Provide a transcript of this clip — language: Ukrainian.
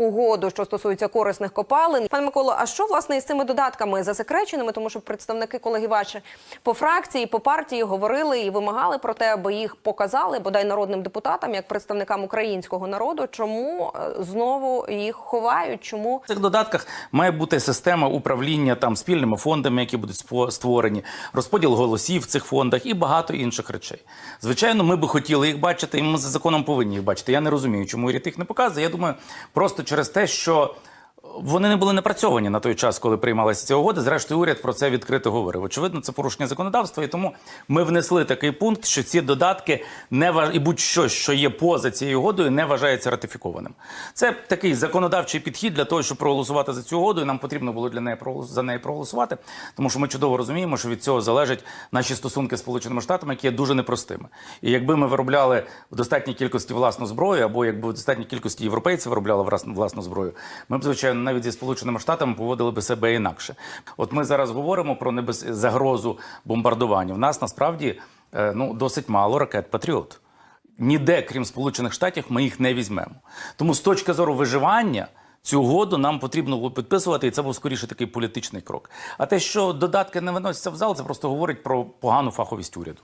угоду, що стосується корисних копалин. Пане Миколо, а що власне із цими додатками засекреченими? Тому що представники колеги ваші по фракції, по партії говорили і вимагали про те, аби їх показали бодай народним депутатам, як представникам українського народу. Чому е, знову їх ховають? Чому В цих додатках має бути система управління там спільними фондами, які будуть створені, розподіл голосів в цих фондах і багато інших речей. Звичайно, ми би хотіли їх бачити, і ми за законом повинні їх бачити. Я не розумію, чому уряд їх не показує. Я думаю, просто через те, що. Вони не були напрацьовані на той час, коли приймалася ця угода. Зрештою, уряд про це відкрито говорив. Очевидно, це порушення законодавства, і тому ми внесли такий пункт, що ці додатки не важ... і будь-що, що є поза цією угодою, не вважається ратифікованим. Це такий законодавчий підхід для того, щоб проголосувати за цю угоду. І нам потрібно було для неї за неї проголосувати, тому що ми чудово розуміємо, що від цього залежать наші стосунки з Сполученими Штатами, які є дуже непростими. І якби ми виробляли в достатній кількості власну зброю, або якби в достатній кількості європейців виробляли власну зброю, ми б звичайно навіть зі Сполученими Штатами поводили би себе інакше. От ми зараз говоримо про небез... загрозу бомбардування. В нас насправді е, ну досить мало ракет Патріот. Ніде, крім Сполучених Штатів, ми їх не візьмемо. Тому з точки зору виживання. Цю угоду нам потрібно було підписувати, і це був скоріше такий політичний крок. А те, що додатки не виносяться в зал, це просто говорить про погану фаховість уряду.